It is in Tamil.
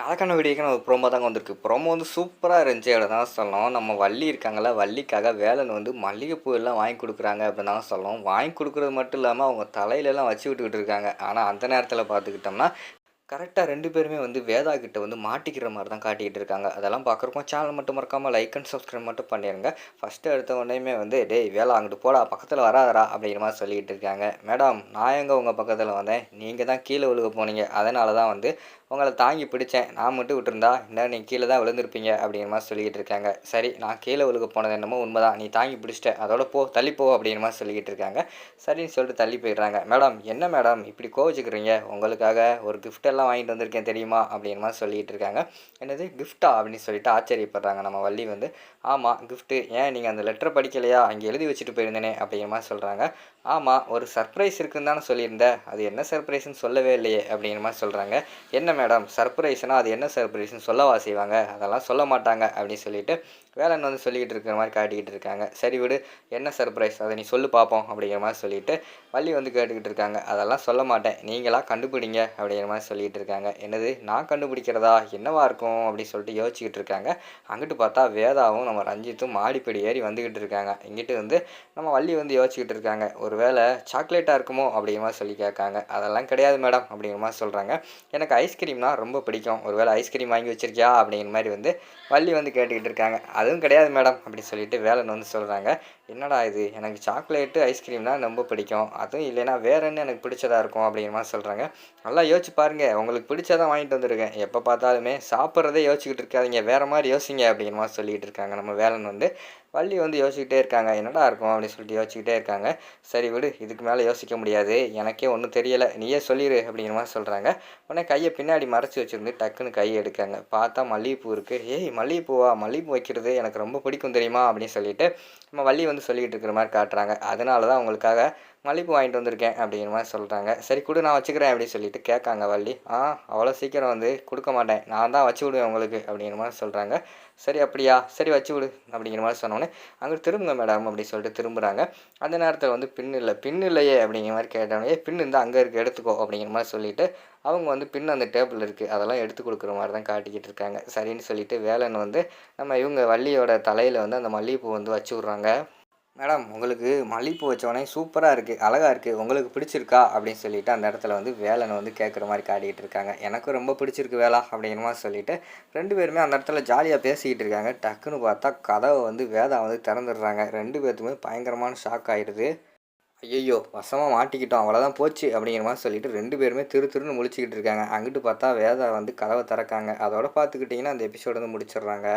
நாளைக்கான வீடியோக்கு ஒரு ப்ரோமோ தாங்க வந்திருக்கு. ப்ரோமோ வந்து சூப்பராக இருந்துச்சு. அப்படி தான் சொல்லணும். நம்ம வள்ளி இருக்காங்களா வள்ளிக்காக வேலன் வந்து மல்லிகைப்பூ எல்லாம் வாங்கி கொடுக்குறாங்க அப்படின்னு தான் சொல்லணும். வாங்கி கொடுக்குறது மட்டும் இல்லாமல் அவங்க தலையிலலாம் வச்சு விட்டுக்கிட்டு இருக்காங்க. ஆனால் அந்த நேரத்தில் பார்த்துக்கிட்டோம்னா கரெக்டாக ரெண்டு பேருமே வந்து வேதா கிட்ட வந்து மாட்டிக்கிற மாதிரி தான் காட்டிக்கிட்டு இருக்காங்க. அதெல்லாம் பார்க்குறப்போ சேனல் மட்டும் மறக்காமல் லைக் அண்ட் சப்ஸ்கிரைப் மட்டும் பண்ணிடுங்க ஃபஸ்ட்டு எடுத்த உடனேயுமே வந்து டேய் வேலை அங்கிட்டு போடா பக்கத்தில் வராதடா அப்படிங்கிற மாதிரி சொல்லிக்கிட்டு இருக்காங்க. மேடம் நான் எங்கே உங்கள் பக்கத்தில் வந்தேன்? நீங்கள் தான் கீழே விழுக போனீங்க. அதனால தான் வந்து உங்களை தாங்கி பிடிச்சேன். நான் மட்டும் விட்டுருந்தா என்ன நீங்கள் கீழே தான் விழுந்திருப்பீங்க அப்படிங்கிற மாதிரி சொல்லிக்கிட்டு இருக்காங்க. சரி நான் கீழே விழுக போனது என்னமோ உண்மைதான். நீ தாங்கி பிடிச்சிட்ட. அதோட போ தள்ளி போ அப்படிங்கிற மாதிரி சொல்லிக்கிட்டு இருக்காங்க. சரின்னு சொல்லிட்டு தள்ளி போயிடுறாங்க. மேடம் என்ன மேடம்? இப்படி கோவிச்சுக்கிறீங்க. உங்களுக்காக ஒரு கிஃப்ட் எல்லாம் வாங்கிட்டு வந்திருக்கேன் தெரியுமா? அப்படிங்கிற மாதிரி சொல்லிகிட்டு இருக்காங்க. என்னது? கிஃப்ட்டா அப்படின்னு சொல்லிட்டு ஆச்சரியப்படுறாங்க நம்ம வள்ளி வந்து. ஆமாம் கிஃப்ட்டு ஏன் நீங்கள் அந்த லெட்டர் படிக்கலையா? அங்கே எழுதி வச்சுட்டு போயிருந்தேனே? அப்படிங்கிற மாதிரி சொல்கிறாங்க ஆமாம் ஒரு சர்ப்ரைஸ் இருக்குன்னு தானே சொல்லியிருந்தேன் அது என்ன சர்ப்ரைஸ்னு சொல்லவே இல்லையே? அப்படிங்கிற மாதிரி சொல்கிறாங்க என்ன மேடம் சர்ப்ரைஸ்னால் அது என்ன சர்ப்ரைஸ்னு சொல்லவா செய்வாங்க? அதெல்லாம் சொல்ல மாட்டாங்க அப்படின்னு சொல்லிட்டு வேலன் வந்து சொல்லிக்கிட்டு இருக்கிற மாதிரி காட்டிக்கிட்டு இருக்காங்க சரி விடு என்ன சர்ப்ரைஸ் அதை நீ சொல்லு பார்ப்போம் அப்படிங்கிற மாதிரி சொல்லிட்டு வள்ளி வந்து கேட்டுக்கிட்டு இருக்காங்க அதெல்லாம் சொல்ல மாட்டேன். நீங்களாக கண்டுபிடிங்க அப்படிங்கிற மாதிரி சொல்லிக்கிட்டு இருக்காங்க என்னது நான் கண்டுபிடிக்கிறதா? என்னவா இருக்கும்? அப்படின்னு சொல்லிட்டு யோசிச்சுக்கிட்டு இருக்காங்க அங்கிட்டு பார்த்தா வேதாவும் நம்ம ரஞ்சித்தும் மாடிப்படி ஏறி வந்துக்கிட்டு இருக்காங்க இங்கிட்டு வந்து நம்ம வள்ளி வந்து யோசிச்சுக்கிட்டு இருக்காங்க ஒரு வேளை சாக்லேட்டாக இருக்குமோ? அப்படிங்கிற மாதிரி சொல்லி கேட்காங்க. அதெல்லாம் கிடையாது மேடம் அப்படிங்கிற மாதிரி சொல்கிறாங்க எனக்கு ஐஸ்கிரீம்னா ரொம்ப பிடிக்கும். ஒரு வேளை ஐஸ்கிரீம் வாங்கி வச்சிருக்கியா? அப்படிங்கிற மாதிரி வந்து வள்ளி வந்து கேட்டுக்கிட்டு இருக்காங்க அதுவும் கிடையாது மேடம் அப்படி சொல்லிட்டு வேலன் வந்து சொல்கிறாங்க என்னடா இது? எனக்கு சாக்லேட்டு ஐஸ்கிரீம்னா ரொம்ப பிடிக்கும். அதுவும் இல்லைன்னா வேற என்ன எனக்கு பிடிச்சதாக இருக்கும் அப்படிங்கிற மாதிரி சொல்கிறாங்க நல்லா யோசிச்சு பாருங்கள் உங்களுக்கு பிடிச்சதான் வாங்கிட்டு வந்திருக்கேன். எப்போ பார்த்தாலுமே சாப்பிட்றதே யோசிச்சுக்கிட்டு இருக்காதிங்க. வேறு மாதிரி யோசிங்க அப்படிங்கிற மாதிரி சொல்லிக்கிட்டு இருக்காங்க நம்ம வேலன் வந்து. வள்ளி வந்து யோசிக்கிட்டே இருக்காங்க. என்னடா இருக்கும் அப்படின்னு சொல்லிட்டு யோசிச்சுக்கிட்டே இருக்காங்க. சரி விடு. இதுக்கு மேலே யோசிக்க முடியாது. எனக்கே ஒன்றும் தெரியலை. நீயே சொல்லிடு அப்படிங்கிற மாதிரி சொல்கிறாங்க உடனே கையை பின்னாடி மறைச்சி வச்சுருந்து டக்குன்னு கையை எடுக்காங்க. பார்த்தா மல்லிகைப்பூ இருக்குது ஏய் மல்லிகைப்பூவா? மல்லிகைப்பூ வைக்கிறது எனக்கு ரொம்ப பிடிக்கும் தெரியுமா அப்படின்னு சொல்லிட்டு நம்ம வள்ளி வந்து சொல்லிக்கிட்டு இருக்கிற மாதிரி காட்டுறாங்க. அதனால தான் உங்களுக்காக மல்லிப்பூ வாங்கிட்டு வந்திருக்கேன் அப்படிங்கிற மாதிரி சொல்கிறாங்க சரி கொடு நான் வச்சுக்கிறேன் அப்படின்னு சொல்லிட்டு கேட்காங்க வள்ளி. ஆ அவ்வளோ சீக்கிரம் வந்து கொடுக்க மாட்டேன். நான் தான் வச்சு விடுவேன் உங்களுக்கு அப்படிங்கிற மாதிரி சொல்கிறாங்க சரி அப்படியா? சரி வச்சு விடு அப்படிங்கிற மாதிரி சொன்னோன்னே அங்கே திரும்புங்க மேடம் அப்படின்னு சொல்லிட்டு திரும்புகிறாங்க அந்த நேரத்தில் வந்து பின் இல்லை பின் இல்லையே அப்படிங்கிற மாதிரி கேட்டவனே பின் இருந்தால் அங்கே இருக்க எடுத்துக்கோ அப்படிங்கிற மாதிரி சொல்லிட்டு அவங்க வந்து பின் அந்த டேபிள் இருக்குது அதெல்லாம் எடுத்து கொடுக்குற மாதிரி தான் காட்டிக்கிட்டு இருக்காங்க. சரின்னு சொல்லிட்டு வேலன் வந்து நம்ம இவங்க வள்ளியோட தலையில் வந்து அந்த மல்லிகைப்பூ வந்து வச்சு விட்றாங்க. மேடம் உங்களுக்கு மல்லிப்பூ வச்சோடனே சூப்பராக இருக்குது அழகாக இருக்குது உங்களுக்கு பிடிச்சிருக்கா? அப்படின்னு சொல்லிட்டு அந்த இடத்துல வந்து வேலனை வந்து கேட்குற மாதிரி காட்டிகிட்டு இருக்காங்க. எனக்கும் ரொம்ப பிடிச்சிருக்கு வேலா அப்படிங்கிற மாதிரி சொல்லிட்டு ரெண்டு பேருமே அந்த இடத்துல ஜாலியாக பேசிக்கிட்டு இருக்காங்க. டக்குன்னு பார்த்தா கதவை வந்து வேதா வந்து திறந்துடுறாங்க. ரெண்டு பேர்த்துக்குமே பயங்கரமான ஷாக் ஆகிடுது ஐயோ வசமாக மாட்டிக்கிட்டோம் அவ்வளோதான் போச்சு அப்படிங்கிற மாதிரி சொல்லிட்டு ரெண்டு பேருமே திரு திருன்னு முழிச்சிக்கிட்டு இருக்காங்க. அங்கிட்டு பார்த்தா வேதா வந்து கதவை திறக்காங்க. அதோட பார்த்துக்கிட்டிங்கன்னா அந்த எபிசோடு வந்து முடிச்சிடுறாங்க.